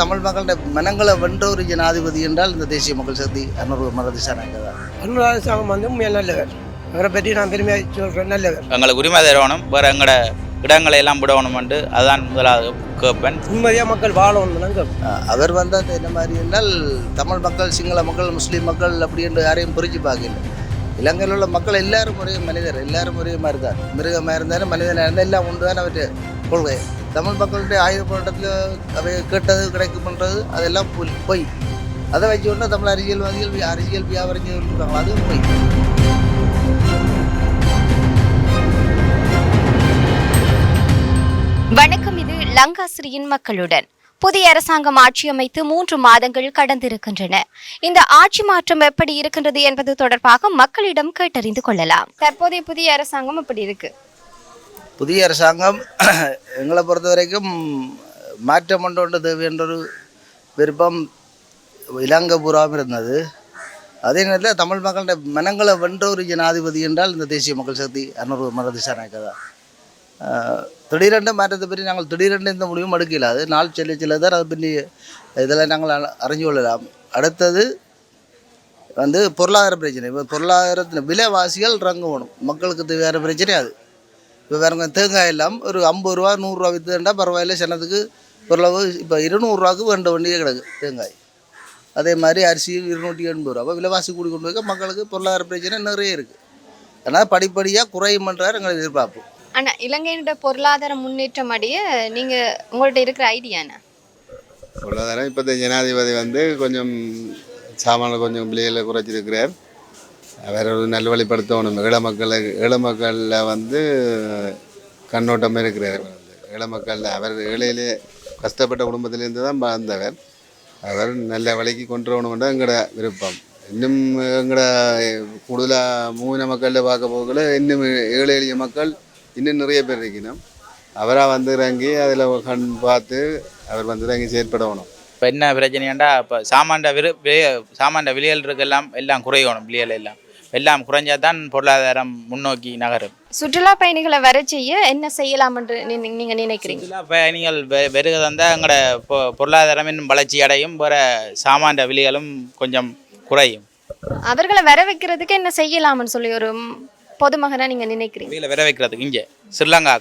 தமிழ் மக்களுடைய மனங்களை வென்ற ஒரு ஜனாதிபதி என்றால் இந்த தேசிய மக்கள் சக்தி அன்னூர் மரதிசானாங்க தான். அனுராத சாங்கம் வந்து உண்மையாக நல்லவர். அவரை பற்றி நான் பெருமையாக சொல்கிறேன் நல்லவர். எங்களுக்கு உரிமை தரணும் வேறு எங்களோட இடங்களை எல்லாம் விடணுமெண்டு அதான் முதலாவது கேட்பேன். நிம்மதியாக மக்கள் வாழணும் அவர் வந்தால் என்ன மாதிரி என்றால் தமிழ் மக்கள் சிங்கள மக்கள் முஸ்லீம் மக்கள் அப்படி என்று யாரையும் புரிஞ்சு பார்க்கல. இலங்கையில் உள்ள மக்கள் எல்லாரும் ஒரே மனிதர் எல்லாரும் ஒரே மாதிரி தான். மிருகமாக இருந்தாலும் மனிதனாக இருந்தால் எல்லாம் ஒன்று தான் அவற்றை கொள்கை. தமிழ் மக்களுடைய ஆயுத போராட்டத்தில் அவை கேட்டது கிடைக்கும்ன்றது அதெல்லாம் பொய் பொய். அதை வச்சு கொண்டு தமிழ் அரசியல்வாதிகள் வி- அரசியல் வியாபாரம் செய்வாங்க அதுவும் பொய். வணக்கம் இது லங்காசிரியின் மக்களுடன். புதிய அரசாங்கம் ஆட்சி அமைத்து மூன்று மாதங்கள் கடந்திருக்கின்றன. இந்த ஆட்சி மாற்றம் எப்படி இருக்கின்றது என்பது தொடர்பாக மக்களிடம் கேட்டறிந்து கொள்ளலாம். தற்போதைய புதிய அரசாங்கம் அப்படி இருக்கு. புதிய அரசாங்கம் எங்களை பொறுத்த வரைக்கும் மாற்றம் கொண்டு கொண்டு தேவை விருப்பம் இலங்கை பூராவும் இருந்தது. அதே நேரத்தில் தமிழ் மக்களுடைய மனங்களை வென்ற ஒரு ஜனாதிபதி என்றால் இந்த தேசிய மக்கள் சக்தி அன்னூர் மரதிசானாக்க தான். திடீரென்று மாற்றத்தை பற்றி நாங்கள் திடீரென்று இந்த முடிவும் எடுக்கல. அது நாள் செல்ல செல்ல தான் அதை பற்றி இதெல்லாம் நாங்கள் அறிஞ்சு கொள்ளலாம். அடுத்தது வந்து பொருளாதார பிரச்சனை. இப்போ பொருளாதாரத்தின் விலைவாசிகள் இறங்கணும். மக்களுக்கு தேவையான பிரச்சனை அது. இப்போ வேறுங்க தேங்காய் எல்லாம் ஒரு ஐம்பது ரூபா நூறுரூவா விற்றுண்டா பரவாயில்ல. சின்னத்துக்கு ஓரளவு இப்போ இருநூறுவாக்கு வேண்ட வேண்டியே கிடக்கு தேங்காய். அதே மாதிரி அரிசி இருநூற்றி எண்பது ரூபா. விலைவாசி கூடி கொண்டு போய் மக்களுக்கு பொருளாதார பிரச்சனை நிறைய இருக்குது ஆனால் படிப்படியாக குறையுமன்றார் எங்களை எதிர்பார்ப்பு. ஆனா இலங்கையோட பொருளாதார முன்னேற்றம் அடைய நீங்க உங்கள்ட்ட இருக்கிற ஐடியா என்ன? பொருளாதாரம் இப்போ ஜனாதிபதி வந்து கொஞ்சம் சாமான கொஞ்சம் விலைகளை குறைச்சிருக்கிறார். வேற ஒரு நல்வழிப்படுத்தணும் ஏழை மக்களை ஏழை மக்களில் வந்து கண்ணோட்டமாக இருக்கிறார். ஏழை மக்களில் அவர் ஏழையிலே கஷ்டப்பட்ட குடும்பத்திலேருந்து தான் வந்தவர் அவர் நல்ல வழிக்கு கொண்டு வரணும்ன்ற எங்களோட விருப்பம். இன்னும் எங்களோட கூடுதலாக மூவின மக்களில் பார்க்க போகல இன்னும் ஏழை எளிய மக்கள் இன்னும் நிறைய பேர் இருக்கணும். அவராக வந்து இறங்கி அதில் கண் பார்த்து அவர் வந்து இறங்கி செயற்படணும். இப்போ என்ன பிரச்சனையாண்டா இப்போ சாமான்ட விரு சாமான்ட விலைகள் இருக்கெல்லாம் எல்லாம் குறையணும் விலைகள் எல்லாம். எல்லாம் குறைஞ்சா தான் பொருளாதாரம் முன்னோக்கி நகரும். சுற்றுலா பயணிகளை வர செய்ய என்ன செய்யலாம் என்று நீ- நீங்க நினைக்கிறீங்க? சுற்றுலா பயணிகள் வெ- வெறுக தந்தால் எங்களோட பொருளாதாரம் இன்னும் வளர்ச்சி அடையும் வேற சாமான்ட விலைகளும் கொஞ்சம் குறையும். அவர்களை வர வைக்கிறதுக்கு என்ன செய்யலாம்னு சொல்லி ஒரு ம், பொதுமகனா நீங்க நினைக்கிறீங்க? அவையில் விர வைக்கிறதுக்கு இங்கே ஸ்ரீலங்கா.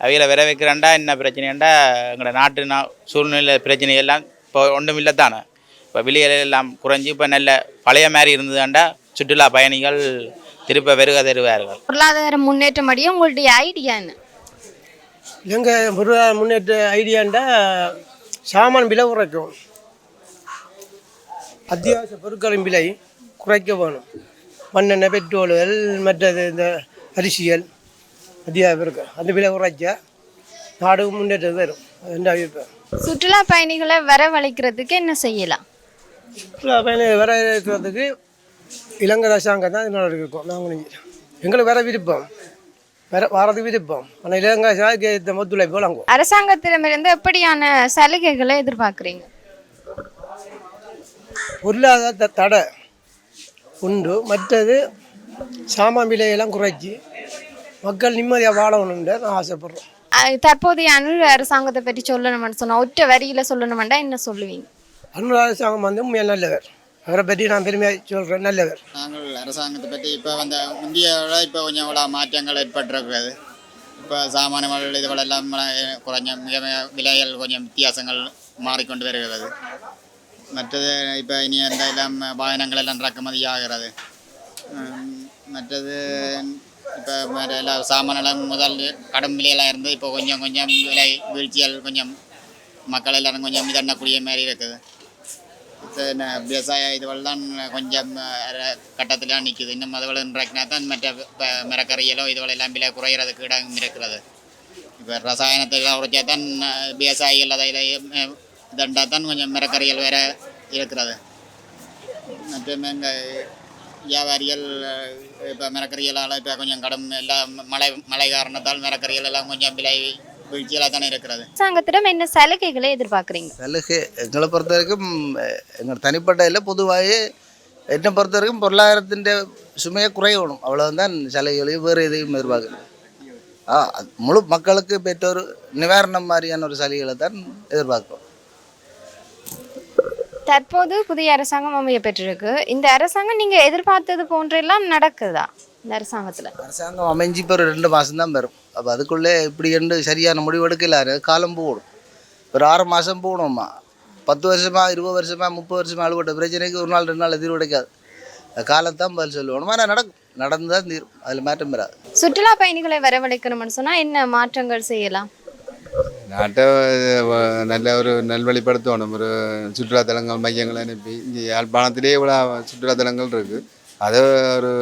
அவையில் விர வைக்கிறேன்டா என்ன பிரச்சனையாண்டா எங்களோட நாட்டு நா சூழ்நிலை பிரச்சனை எல்லாம் இப்போ ஒன்றும் இல்லை தானே இப்போ விலைகள் எல்லாம் குறைஞ்சி இப்போ நல்ல பழைய மாதிரி இருந்ததாண்டா சுற்றுலா பயணிகள் திருப்ப வெறுக தருவார்கள். பொருளாதார முன்னேற்றம் அடைய உங்களுடைய ஐடியா என்ன? எங்கள் பொருளாதார முன்னேற்ற ஐடியாண்டா சாமான் விலை குறைக்கும். அத்தியாவசிய பொருட்களின் விலை குறைக்க வேணும். மண்ணெண்ணெய் பெட்ரோல்கள் மற்றது இந்த அரிசிகள் அத்தியாவசிய பொருட்கள் அந்த விலை குறைச்சா நாடு முன்னேற்றம் வரும். என்ற அபிப்பிராயம். சுற்றுலா பயணிகளை வரவழைக்கிறதுக்கு என்ன செய்யலாம்? சுற்றுலா பயணிகள் வர இருக்கிறதுக்கு இலங்கை அரசாங்கம் தான் இதனோட இருக்கும் நாங்கள் எங்களுக்கு வர விருப்பம். வர வரது விருப்பம். ஆனால் இலங்கை அரசாங்கம் ஒத்துழைப்பு வழங்குவோம் அரசாங்கத்திடமிருந்து எப்படியான சலுகைகளை எதிர்பார்க்குறீங்க? பொருளாதார தடை உண்டு. மற்றது சாமான் விலையெல்லாம் குறைச்சி மக்கள் நிம்மதியாக வாழணும்னு நான் ஆசைப்படுறோம். தற்போதைய அனு அரசாங்கத்தை பற்றி சொல்லணும்னு சொன்னா ஒற்ற வரியில சொல்லணுமெண்டா என்ன சொல்லுவீங்க? அனுர அரசாங்கம் வந்து உண்மையாக நல்லவர். அவரை பற்றி நான் பெருமையாக சொல்கிறேன் நல்லவர். நாங்கள் அரசாங்கத்தை பற்றி இப்போ வந்த இந்தியாவில் இப்போ கொஞ்சம் இவ்வளோ மாற்றங்கள் ஏற்பட்டிருக்கிறது. இப்போ சாமானியங்கள் இதுவெல்லாம் குறைஞ்ச மிக விலைகள் கொஞ்சம் வித்தியாசங்கள் மாறிக்கொண்டு வருகிறது. மற்றது இப்போ இனி அந்த எல்லாம் வாகனங்கள் எல்லாம் இறக்குமதி ஆகிறது மற்றது இப்போ வேறு எல்லா சாமானெல்லாம் முதல் கடும் விலையெல்லாம் இருந்து இப்போ கொஞ்சம் கொஞ்சம் விலை வீழ்ச்சிகள் கொஞ்சம் மக்கள் எல்லாரும் கொஞ்சம் இதண்ணக்கூடிய மாதிரி இருக்குது. விவசாய இதுவெல்லாம் தான் கொஞ்சம் கட்டத்தில் நிற்குது இன்னும் அதுவள் இன்றைக்குனா தான் மற்ற இப்போ மரக்கறிகளோ இதுவள் எல்லாம் விலை குறையிறதுக்கு இடம் இருக்கிறது இப்போ ரசாயனத்தை எல்லாம் தான் விவசாயிகள் அதை இதை இதண்டா தான் கொஞ்சம் மரக்கறிகள் வேற இருக்கிறது மற்றும் இந்த வியாபாரிகள் இப்போ மரக்கறிகளால் இப்போ கொஞ்சம் கடும் எல்லாம் மழை மழை காரணத்தால் மரக்கறிகள் எல்லாம் கொஞ்சம் விலை வீழ்ச்சியில் தானே இருக்கிறது. அரசாங்கத்திடம் என்ன சலுகைகளை எதிர்பார்க்குறீங்க? சலுகை எங்களை பொறுத்த வரைக்கும் எங்கள் தனிப்பட்ட இல்லை பொதுவாகவே என்னை பொறுத்த வரைக்கும் பொருளாதாரத்தின் சுமையை குறையணும். அவ்வளவுதான் சலுகைகளையும் வேறு எதையும் எதிர்பார்க்கணும். ஆ அது முழு மக்களுக்கு பெற்ற ஒரு நிவாரணம் மாதிரியான ஒரு சலுகைகளை தான் எதிர்பார்க்கிறோம். தற்போது புதிய அரசாங்கம் அமைய பெற்றிருக்கு. இந்த அரசாங்கம் நீங்க எதிர்பார்த்தது போன்றெல்லாம் நடக்குதா? இந்த அரசாங்கத்துல. அரசாங்கம் அமைஞ்சு இப்போ ஒரு ரெண்டு மாதம் தான் வரும். அப்போ அதுக்குள்ளே இப்படி என்று சரியான முடிவு எடுக்கலாரு காலம் போகணும் ஒரு ஆறு மாதம் போகணும்மா பத்து வருஷமா இருபது வருஷமா முப்பது வருஷமா அழுவட்ட பிரச்சனைக்கு ஒரு நாள் ரெண்டு நாள் தீர்வு கிடைக்காது காலத்தான் பதில் சொல்லுவோம். ஆனால் நடக்கும். நடந்து தான் தீரும். அதில் மாற்றம் வராது. சுற்றுலா பயணிகளை வரவழைக்கணும்னு சொன்னா என்ன மாற்றங்கள் செய்யலாம்? நாட்டை நல்ல ஒரு நல்வழிப்படுத்தணும். ஒரு சுற்றுலாத்தலங்கள் மையங்கள் அனுப்பி இங்கே யாழ்ப்பாணத்திலே இவ்வளோ சுற்றுலாத்தலங்கள் இருக்குது அதை ஒரு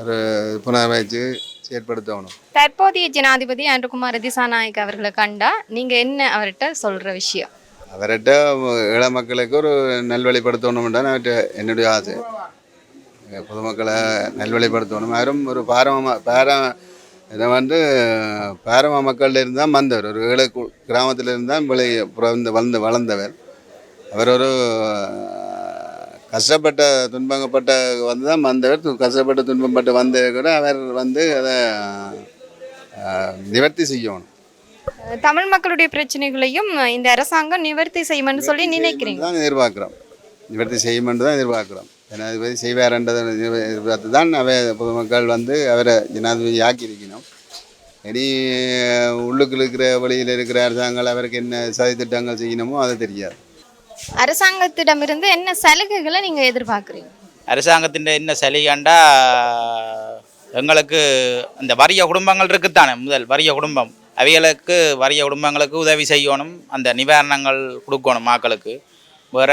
ஒரு புனரமைச்சு செயற்படுத்தணும் தற்போதைய ஜனாதிபதி அன்றுகுமார் திசாநாயக் அவர்களை கண்டா நீங்க என்ன அவர்கிட்ட சொல்ற விஷயம்? அவர்கிட்ட இள மக்களுக்கு ஒரு நல்வழிப்படுத்தணும்ன்றான் அவர்கிட்ட என்னுடைய ஆசை. பொதுமக்களை நல்வழிப்படுத்தணும். அவரும் ஒரு பாரம பார இதை வந்து பாரம மக்கள்ல இருந்து தான் வந்தவர் ஒரு ஏழை கு- கிராமத்துல இருந்து தான் விளை பிறந்து வளர்ந்து வளர்ந்தவர். அவர் ஒரு கஷ்டப்பட்ட துன்பங்கப்பட்ட வந்து தான் வந்தவர் கஷ்டப்பட்டு துன்பப்பட்டு வந்தவர் கூட அவர் வந்து அதை நிவர்த்தி செய்யணும். தமிழ் மக்களுடைய பிரச்சனைகளையும் இந்த அரசாங்கம் நிவர்த்தி செய்யும்னு சொல்லி நினைக்கிறீங்க. தான் எதிர்பார்க்குறோம். நிவர்த்தி செய்யுமென்று தான் எதிர்பார்க்குறோம். ஜனாதிபதி செய்வார்ன்றதை எதிர்பார்த்து தான் அவை பொதுமக்கள் வந்து அவரை ஜனாதிபதி ஆக்கியிருக்கணும் இனி உள்ளுக்குள்ள இருக்கிற வழியில் இருக்கிற அரசாங்கம் அவருக்கு என்ன சதி திட்டங்கள் செய்யணுமோ அது தெரியாது. அரசாங்கத்திடமிருந்து என்ன சலுகைகளை நீங்க எதிர்பார்க்குறீங்க? அரசாங்கத்தின் என்ன சலுகைண்டா எங்களுக்கு அந்த வறிய குடும்பங்கள் இருக்குத்தானே முதல் வறிய குடும்பம். அவைகளுக்கு வறிய குடும்பங்களுக்கு உதவி செய்யணும் அந்த நிவாரணங்கள் கொடுக்கணும் மக்களுக்கு. வேற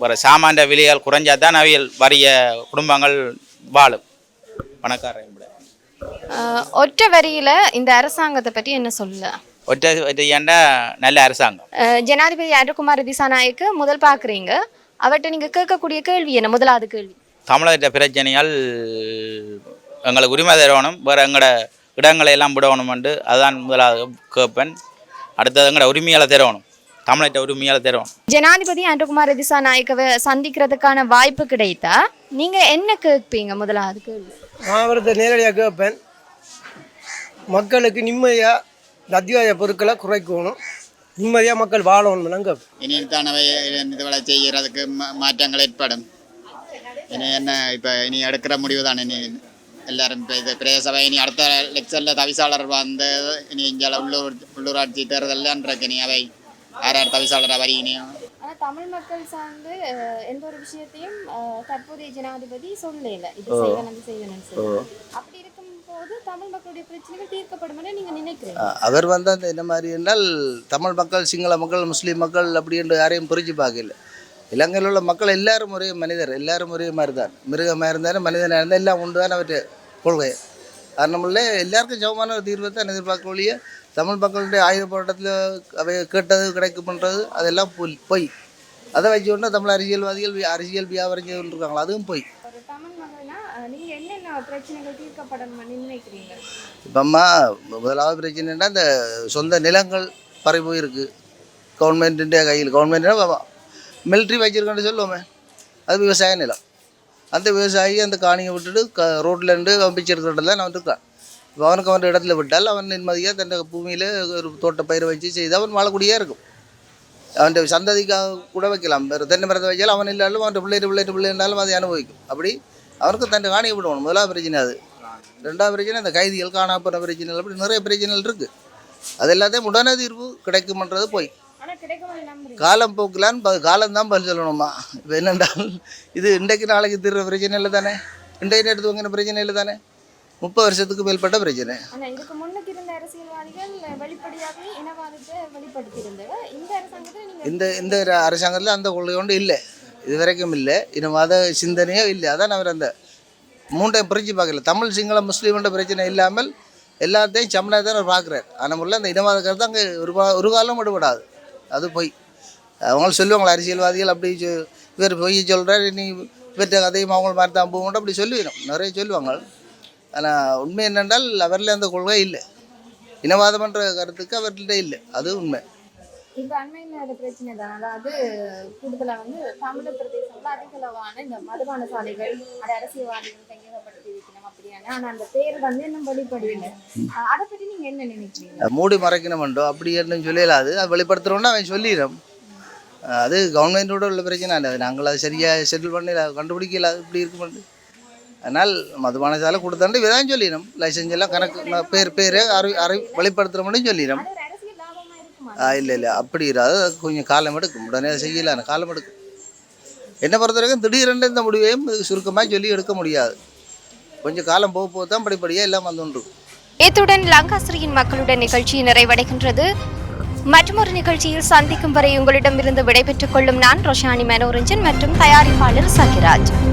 வேற சாமானிய விலைகள் குறைஞ்சா தான் அவியல் வறிய குடும்பங்கள் வாழும். பணக்காரன் ஒற்றை வரியில இந்த அரசாங்கத்தை பற்றி என்ன சொல்ல ஒற்றை ஒற்றையாண்டா நல்ல அரசாங்கம். ஜனாதிபதி அருண்குமார் திசாநாயக்கு முதல் பார்க்குறீங்க அவர்கிட்ட நீங்க கேட்கக்கூடிய கேள்வி என்ன? முதலாவது கேள்வி. தமிழக பிரச்சனைகள் எங்களுக்கு உரிமை தரணும். வேறு எங்களோட இடங்களை எல்லாம் விடணுமெண்டு அதுதான் முதலாவது கேட்பேன். அடுத்தது எங்களோட உரிமையால தரணும். தமிழக உரிமையால தரணும். ஜனாதிபதி அருண்குமார் திசாநாயக்கவை சந்திக்கிறதுக்கான வாய்ப்பு கிடைத்தா நீங்க என்ன கேட்பீங்க? முதலாவது கேள்வி. நான் அவர்கிட்ட நேரடியாக கேட்பேன். மக்களுக்கு நிம்மதியாக இந்த அத்தியாய பொருட்களை குறைக்கணும். நிம்மதியாக மக்கள் வாழணும்னு கேட்பேன் இனி தானவை இதுகளை செய்கிறதுக்கு மா- மாற்றங்கள் ஏற்படும். இனி என்ன இப்போ இனி எடுக்கிற முடிவு தான் இனி. எல்லாரும் இப்போ இது பிரதேச சபை இனி அடுத்த லெக்சரில் தவிசாளர் வந்து இனி இங்கே உள்ளூர் உள்ளூராட்சி தேர்தல்லாம் இருக்கு இனி அவை? யார் யார் தவிசாளராக வரி இனியும் தமிழ் மக்கள் சார்ந்து எந்த ஒரு விஷயத்தையும் தற்போதைய ஜனாதிபதி சொல்லல. இது செய்யணும் செய்யணும்னு சொல்லி. அப்படி இருக்கும் போது தமிழ் மக்களுடைய பிரச்சனைகள் தீர்க்கப்படும் நீங்க நினைக்கிறீங்க? அவர் வந்து அந்த என்ன மாதிரி என்றால் தமிழ் மக்கள் சிங்கள மக்கள் முஸ்லீம் மக்கள் அப்படி என்று யாரையும் புரிஞ்சு பார்க்கல இலங்கையில் உள்ள மக்கள் எல்லாரும் ஒரே மனிதர் எல்லாரும் ஒரே மாதிரி தான் மிருகமாக இருந்தாலும் மனிதனாக இருந்தால் எல்லாம் உண்டு தான் அவர் கொள்கை. காரணமில்ல எல்லாருக்கும் சமமான ஒரு தீர்வு தான் எதிர்பார்க்க ஒழிய தமிழ் மக்களுடைய ஆயுத போராட்டத்தில் அவை கேட்டது கிடைக்கும்ன்றது அதெல்லாம் பொய் பொய். அதை வச்சுக்கொண்டு தமிழ் அரசியல்வாதிகள் அரசியல் வியாபாரம் செய்து கொண்டிருக்காங்களா அதுவும் பொய். மக்கள்னா என்னென்ன பிரச்சனைகள் தீர்க்கப்படணும்னு நினைக்கிறீங்க? முதலாவது பிரச்சனைன்னா இந்த சொந்த நிலங்கள் பறி போயிருக்கு கவர்மெண்ட்டுடைய கையில் கவர்மெண்ட்னா மிலிட்ரி வச்சிருக்கேன்னு சொல்லுவோமே. அது விவசாய நிலம். அந்த விவசாயி அந்த காணியை விட்டுட்டு க ரோட்டில் இருந்து அவன் பிச்சை எடுக்கிற இப்போ அவனுக்கு அவன் இடத்துல விட்டால் அவன் நிம்மதியாக தன் பூமியில் ஒரு தோட்ட பயிரை வச்சு செய்து அவன் வாழக்கூடியே இருக்கும். அவன் சந்ததிக்காக கூட வைக்கலாம். வேறு தென்னை மரத்தை வச்சாலும் அவன் இல்லாலும் அவன் பிள்ளைட்டு பிள்ளைட்டு பிள்ளைனாலும் அதை அனுபவிக்கும். அப்படி அவனுக்கு தன் காணியை விடணும் முதலாவது பிரச்சனை அது. ரெண்டாவது பிரச்சனை இந்த கைதிகள் காணாப்போன பிரச்சனைகள் அப்படி நிறைய பிரச்சனைகள் இருக்குது அது எல்லாத்தையும் உடனே தீர்வு கிடைக்குமன்றது போய். காலம் போக்கலான்னு காலம்தான் பதில் சொல்லணுமா? இப்போ என்னென்றால் இது இன்றைக்கு நாளைக்கு தீர்ற பிரச்சனை இல்லை தானே? இன்றைய நேரத்து வாங்கின பிரச்சனை இல்லை தானே? முப்பது வருஷத்துக்கு மேற்பட்ட பிரச்சனை. இந்த இந்த அரசாங்கத்தில் அந்த கொள்கை ஒன்று இல்லை. இது வரைக்கும் இல்லை இனவாத சிந்தனையோ இல்லை. அதான் அவர் அந்த மூன்றையும் பிரித்து பார்க்கல. தமிழ் சிங்கள முஸ்லீம்ன்ற பிரச்சனை இல்லாமல் எல்லாத்தையும் சமனாக தான் அவர் பார்க்குறாரு. ஆனால் உள்ள அந்த இனவாத கருத்து அங்கே ஒரு ஒரு காலம் விடுபடாது. அது பொய். அவங்களும் சொல்லுவாங்களா அரசியல்வாதிகள் அப்படி இவர் பொய் சொல்கிறார் நீ இவற்றை கதையும் அவங்கள மாதிரி தான் போகணும் அப்படி சொல்லிடணும். நிறைய சொல்லுவாங்க. ஆனால் உண்மை என்னென்றால் அவரில் அந்த கொள்கை இல்லை. இனவாதம்ன்ற கருத்துக்கு அவர்கிட்ட இல்லை. அது உண்மை. இப்ப அண்மையில் பிரச்சனை தான். அதாவது கூடுதலா வந்து தமிழர் பிரதேசத்துல அதிகளவான இந்த மதுபான சாலைகள் அது அரசியல்வாதிகள் கையகப்படுத்தி வைக்கணும் அப்படியான. ஆனா அந்த பேர் வந்து இன்னும் வெளிப்படையில அதை பத்தி நீங்க என்ன நினைக்கிறீங்க? மூடி மறைக்கணுமெண்டோ அப்படி என்ன சொல்லலாது அது வெளிப்படுத்துகிறோன்னா அவன் சொல்லிடும். அது கவர்மெண்ட்டோட உள்ள பிரச்சனை இல்லை. அது நாங்கள் அது சரியாக செட்டில் பண்ணல கண்டுபிடிக்கல அது இப்படி இருக்குமெண்டு அதனால் மதுபான சாலை கொடுத்தாண்டு இதான் சொல்லிடும். லைசன்ஸ் எல்லாம் கணக்கு பேர் பேர் அறி அறி வெளிப்படுத்துகிறோம்னு சொல்லிடும். இல்லை இல்லை. அப்படி இரு. அது கொஞ்சம் காலம் எடுக்கும். உடனே அதை காலம் எடுக்கும். என்னை பொறுத்த வரைக்கும் திடீரென்று இந்த முடிவையும் சுருக்கமாக சொல்லி எடுக்க முடியாது. கொஞ்சம் காலம் போக போக தான் படிப்படியாக எல்லாம் வந்துண்டு இத்துடன் லங்காசிரியின் மக்களுடன் நிகழ்ச்சி நிறைவடைகின்றது. மற்றொரு நிகழ்ச்சியில் சந்திக்கும் வரை உங்களிடமிருந்து விடைபெற்றுக் கொள்ளும் நான் ரோஷானி மனோரஞ்சன் மற்றும் தயாரிப்பாளர் சகிராஜ்